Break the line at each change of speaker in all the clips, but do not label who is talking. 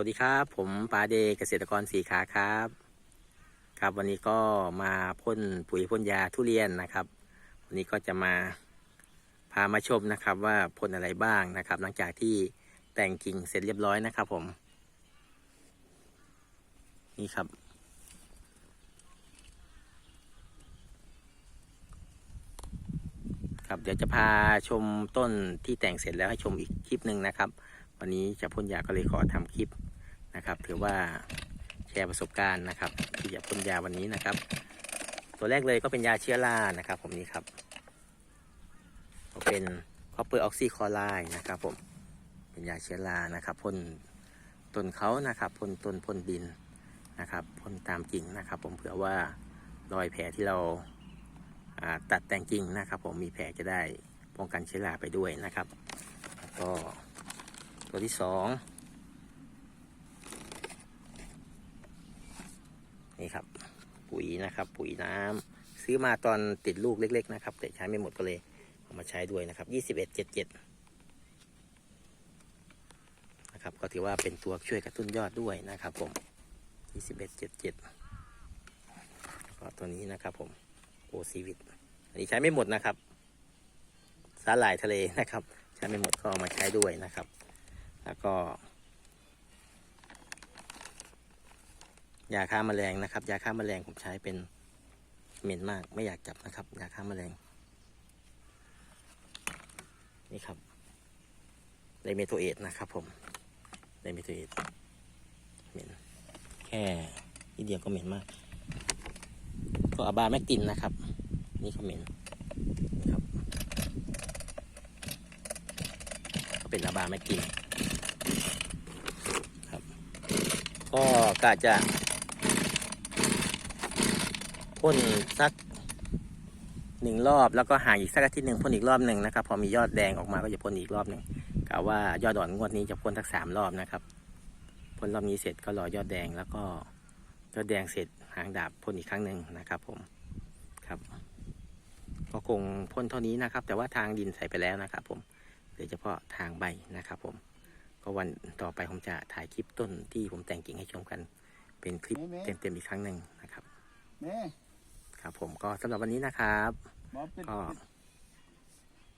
วัสดีครับ ผมปาเดเกษตรกรสีขาครับ ครับวันนี้ก็มาพ่นปุ๋ยพ่นยาทุเรียนนะครับ วันนี้ก็จะมาพามาชมนะครับว่าพ่นอะไรบ้างนะครับ หลังจากที่แต่งกิ่งเสร็จเรียบร้อยนะครับ ผม นี่ครับ ครับเดี๋ยวจะพาชมต้นที่แต่งเสร็จแล้วให้ชมอีกคลิปหนึ่งนะครับ วันนี้จะพ่นยาก็เลยขอทำคลิปนะครับถือว่าแชร์ประสบการณ์นะครับ ที่จะพ่นยาวันนี้นะครับ ตัวแรกเลยก็เป็นยาเชื้อรานะครับ ผมนี่ครับเป็นคอปเปอร์ออกซิคลอไรด์นะครับผมเป็นยาเชื้อรานะครับพ่นต้นเขานะครับพ่นต้นพ่นดินนะครับพ่นตามกิ่งนะครับ ผมเผื่อว่ารอยแผลที่เราตัดแต่งกิ่งนะครับ ผมมีแผลจะได้ป้องกันเชื้อราไปด้วยนะครับก็ ตัวที่สองนี่ครับ ปุ๋ยนะครับ ปุ๋ยน้ำซื้อมาตอนติดลูกเล็ก ๆ นะครับ แต่ใช้ไม่หมดก็เลยเอามาใช้ด้วยนะครับยี่สิบเอ็ดเจ็ดเจ็ดนะครับ ก็ถือว่าเป็นตัวช่วยกระตุ้นยอดด้วยนะครับผมยี่สิบเอ็ดเจ็ดเจ็ดก็ตัวนี้นะครับผมโอซีวิตอันนี้ใช้ไม่หมดนะครับ สาหร่ายทะเลนะครับ ใช้ไม่หมดก็เอามาใช้ด้วยนะครับ แล้วก็ยาฆ่าแมลงนะครับ ยาฆ่าแมลงผมใช้เป็นเหม็นมาก ไม่อยากจับนะครับ ยาฆ่าแมลง นี่ครับไดเมโทเอตนะครับ ผมไดเมโทเอตเหม็นแค่นิดเดียวก็เหม็นมาก ก็อาบาแมกตินนะครับ นี่ก็เหม็นครับ ก็เป็นอาบาแมกตินครับ ก็กะจะพ่นสักหนึ่งรอบแล้วก็ห่างอีกสักอาทิตย์หนึ่งพ่นอีกรอบหนึ่งนะครับ พอมียอดแดงออกมาก็จะพ่นอีกรอบหนึ่งกะว่ายอดอ่อนงวดนี้จะพ่นสักสามรอบนะครับพ่นรอบนี้เสร็จก็รอยอดแดงแล้วก็ยอดแดงเสร็จหางดาบพ่นอีกครั้งหนึ่งนะครับ ผมครับก็คงพ่นเท่านี้นะครับ แต่ว่าทางดินใส่ไปแล้วนะครับ ผมโดยเฉพาะทางใบนะครับ ผม ก็วันต่อไปผมจะถ่ายคลิปต้นที่ผมแต่งกิ่งให้ชมกัน เป็นคลิปเต็มๆอีกครั้งหนึ่งนะครับ
แม่
ครับผมก็สำหรับวันนี้นะครับ
หมอเป็น
ก็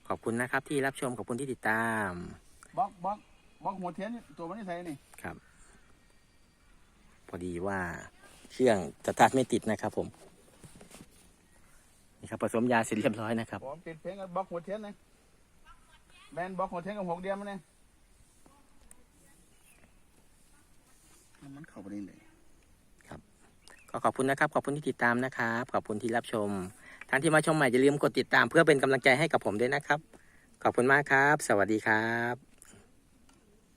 ขอบคุณนะครับที่รับชมขอบคุณที่ติดตาม
บล็อกบล็อกบล็อกหัวเทียนนี่ตัวมันนี่ใส่นี่
ครับ พอดีว่าเครื่องสตาร์ทไม่ติดนะครับ ผมนี่ครับผสมยาเสร็จเรียบร้อยนะครับ
ผมติดเพลงกับบล็อกหัวเทียนนะแบนบล็อกหัวเทียนกับหกเดียมมันเนี่ย มันเข้าไปได้เลย
ก็ขอบคุณนะครับ ขอบคุณที่ติดตามนะครับ ขอบคุณที่รับชมท่านที่มาชมใหม่อย่าลืมกดติดตามเพื่อเป็นกำลังใจให้กับผมด้วยนะครับ ขอบคุณมากครับ สวัสดีครับ